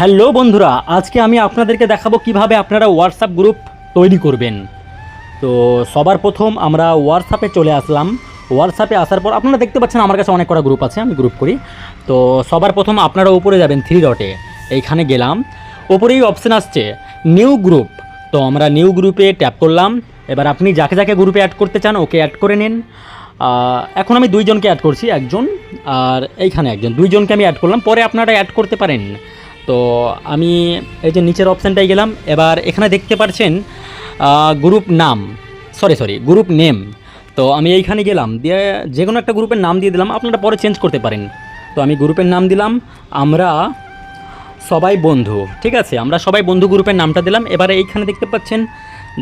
Hello বন্ধুরা, আজকে আমি আপনাদেরকে দেখাবো কীভাবে আপনারা হোয়াটসঅ্যাপ গ্রুপ তৈরি করবেন। তো সবার প্রথম আমরা হোয়াটসঅ্যাপে চলে আসলাম। হোয়াটসঅ্যাপে আসার পর আপনারা দেখতে পাচ্ছেন আমার কাছে অনেক কটা গ্রুপ আছে, আমি গ্রুপ করি। তো সবার প্রথম আপনারা উপরে যাবেন থ্রি ডটে এইখানে গেলাম। ওপরেই অপশান আসছে নিউ গ্রুপ তো আমরা নিউ গ্রুপে ট্যাপ করলাম। এবার আপনি যাকে যাকে গ্রুপে অ্যাড করতে চান, ওকে অ্যাড করে নিন। এখন আমি দুইজনকে অ্যাড করছি, একজন আর এইখানে একজন। দুইজনকে আমি অ্যাড করলাম, পরে আপনারা অ্যাড করতে পারেন। তো আমি এই যে নিচের অপশানটায় গেলাম, এবার এখানে দেখতে পাচ্ছেন গ্রুপ নাম। সরি সরি গ্রুপ নেম তো আমি এইখানে গেলাম, দিয়ে যে কোনো একটা গ্রুপের নাম দিয়ে দিলাম, আপনারা পরে চেঞ্জ করতে পারেন। তো আমি গ্রুপের নাম দিলাম, আমরা সবাই বন্ধু, ঠিক আছে? আমরা সবাই বন্ধু গ্রুপের নামটা দিলাম, এবারে এইখানে দেখতে পাচ্ছেন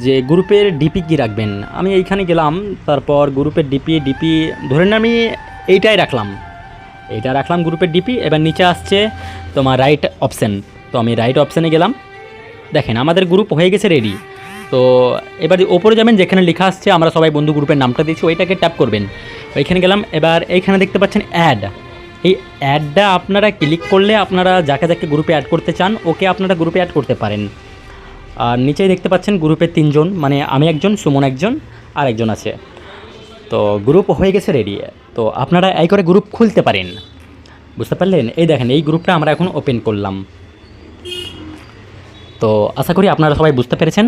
যে গ্রুপের ডিপি কী রাখবেন। আমি এইখানে গেলাম, তারপর গ্রুপের ডিপি ডিপি ধরেন আমি এইটাই রাখলাম। এইটা রাখলাম গ্রুপের ডিপি, এবার নিচে আসছে তোমার রাইট অপশান তো আমি রাইট অপশানে গেলাম। দেখেন, আমাদের গ্রুপ হয়ে গেছে রেডি তো এবার ওপরে যাবেন, যেখানে লেখা আসছে, আমরা সবাই বন্ধু গ্রুপের নামটা দিচ্ছি ওইটাকে ট্যাপ করবেন। ওইখানে গেলাম, এবার এইখানে দেখতে পাচ্ছেন অ্যাড এই অ্যাডটা আপনারা ক্লিক করলে আপনারা যাকে যাকে গ্রুপে অ্যাড করতে চান, ওকে আপনারা গ্রুপে অ্যাড করতে পারেন। আর নিচেই দেখতে পাচ্ছেন গ্রুপে তিনজন মানে আমি একজন, সুমন একজন আর একজন আছে। তো গ্রুপ হয়ে গেছে রেডি তো আপনারা এই করে গ্রুপ খুলতে পারেন। বুঝতে পারলেন? এই দেখেন, এই গ্রুপটা আমরা এখন ওপেন করলাম। তো আশা করি আপনারা সবাই বুঝতে পেরেছেন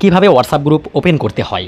কীভাবে হোয়াটসঅ্যাপ গ্রুপ ওপেন করতে হয়।